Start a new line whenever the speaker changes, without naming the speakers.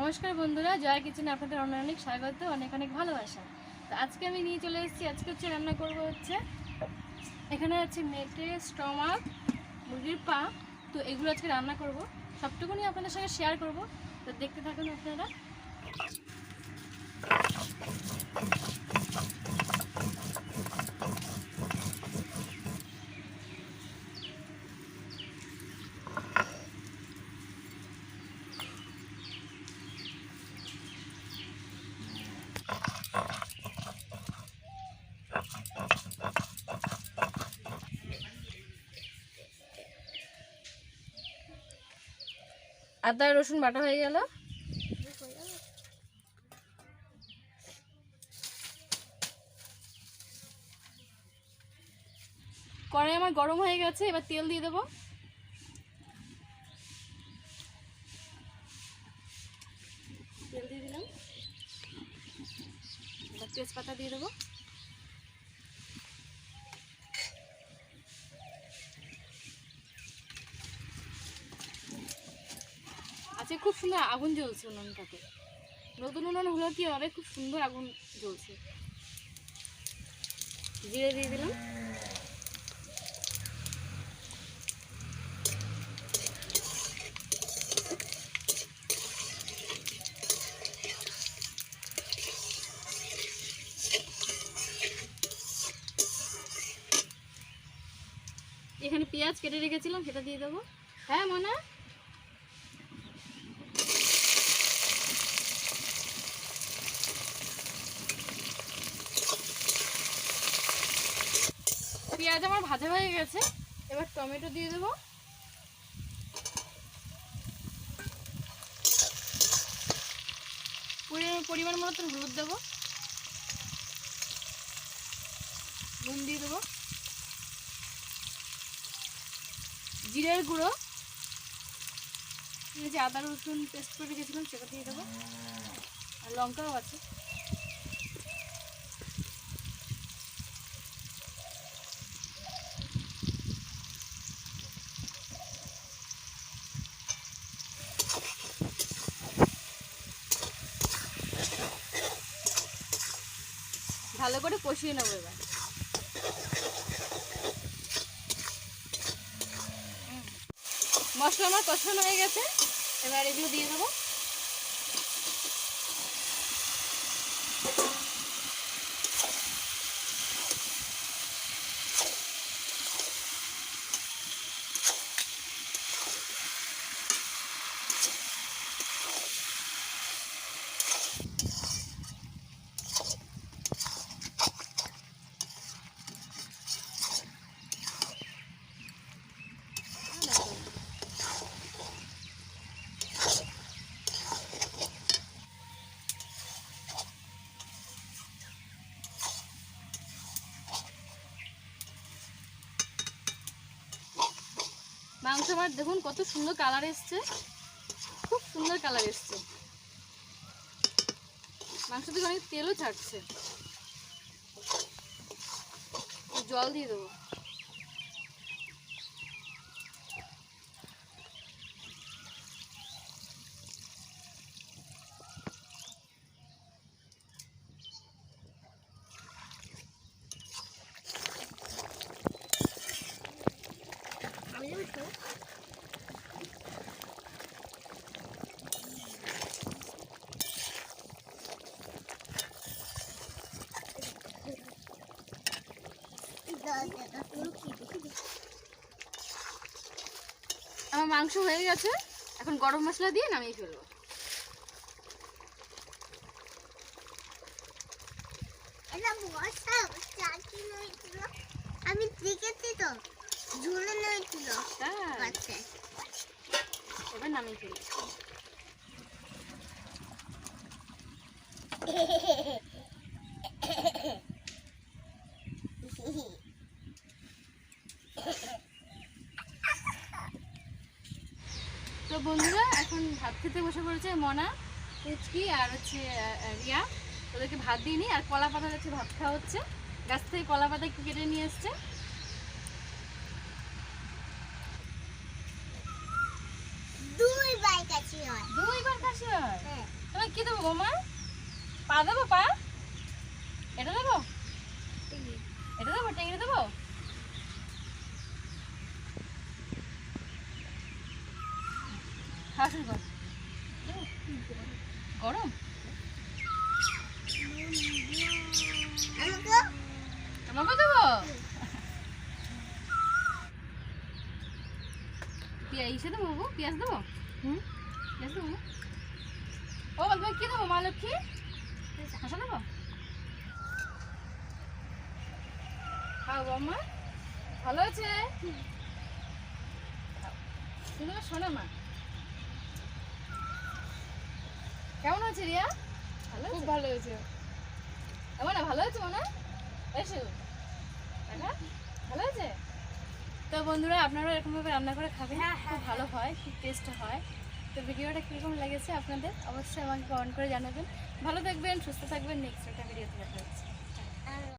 নমস্কার বন্ধুরা, জয় কিচেনে আপনাদের অনেক অনেক স্বাগত, অনেক অনেক ভালোবাসা। তো আজকে আমি নিয়ে চলে এসেছি, আজকে হচ্ছে রান্না করব হচ্ছে, এখানে আছে মেটে, স্টমাক, মুরগির পা, তো এগুলো আজকে রান্না করব। সবটুকুনি আপনাদের সঙ্গে শেয়ার করব, তো দেখতে থাকুন আপনারা। আদা, রসুন বাটা হয়ে গেল। কড়াই আমার গরম হয়ে গেছে, এবার তেল দিয়ে দেবো। তেল দিয়ে দিলাম। এবার তেজপাতা দিয়ে দেবো। আচ্ছা খুব সুন্দর আগুন জ্বলছে উনুনটাতে। নতুন উনুন হলো কি হবে? খুব সুন্দর আগুন জ্বলছে। জিরে দিয়ে দিলাম। এখানে পেঁয়াজ কেটে রেখেছিলাম, সেটা দিয়ে দেবো। হ্যাঁ মনে? পেঁয়াজ আমার ভাজা হয়ে গেছে। এবার টমেটো দিয়ে দেবো। পরিমাণ মতো হলুদ দেবো। নুন দিয়ে দেবো। জিরের গুঁড়ো। যে আদা রসুন পেস্ট করে রেখেছিলাম, সেটা দিয়ে দেবো। আর লঙ্কাও আছে। ভালো করে কষিয়ে নেব এবার। মশলা আমার কষানো হয়ে গেছে। এবার এগুলো দিয়ে দেবো। মাংস আমার দেখুন কত সুন্দর কালার এসছে। খুব সুন্দর কালার এসছে। মাংস থেকে অনেক তেলও ছাড়ছে। জল দিয়ে দেবো। আমার মাংস হয়ে গেছে। এখন গরম মশলা দিয়ে নামিয়ে ফেলব।
আমি দেখেছি তো।
তাই এবার নামিয়ে ফেলব তো বন্ধুরা এখন ভাত খেতে বসে পড়েছে মনা পুচকি আর হচ্ছে রিয়া। ওদেরকে ভাত দিয়ে নি আর কলা পাতা যাচ্ছে ভাত খাওয়া হচ্ছে। গাছ থেকে কলা পাতা কেটে নিয়ে এসছে
দুই বাইক আছে হয়
দুইবার কাশি হয়
হ্যাঁ
তুমি কি দেবো বৌমা? পা দেবো, পা? এটা দেবো? এটা দেবো টেঙ্গি দেবো? খাওয়া শুরু কর গরম?
আমাকে
দেবো? ইসে দেবো বাবু? পেঁয়াজ দেবো? হুম? পেঁয়াজ দেবো? ও তুমি কি দেবো? মা লক্ষ্মী? হাসা দেবো খাও বাবা ভালো আছে? আমার শোনো মা। কেমন আছে রিয়া? ভালো খুব ভালো হয়েছে। এমন না ভালো আছে মনে? এসো। ভালো আছে? তো বন্ধুরা আপনারা এরকমভাবে রান্না করে খাবেন? খুব ভালো হয়। খুব টেস্ট হয়। তো ভিডিওটা কীরকম লেগেছে আপনাদের অবশ্যই আমাকে কমেন্ট করে জানাবেন। ভালো থাকবেন, সুস্থ থাকবেন নেক্সট একটা ভিডিওতে দেখা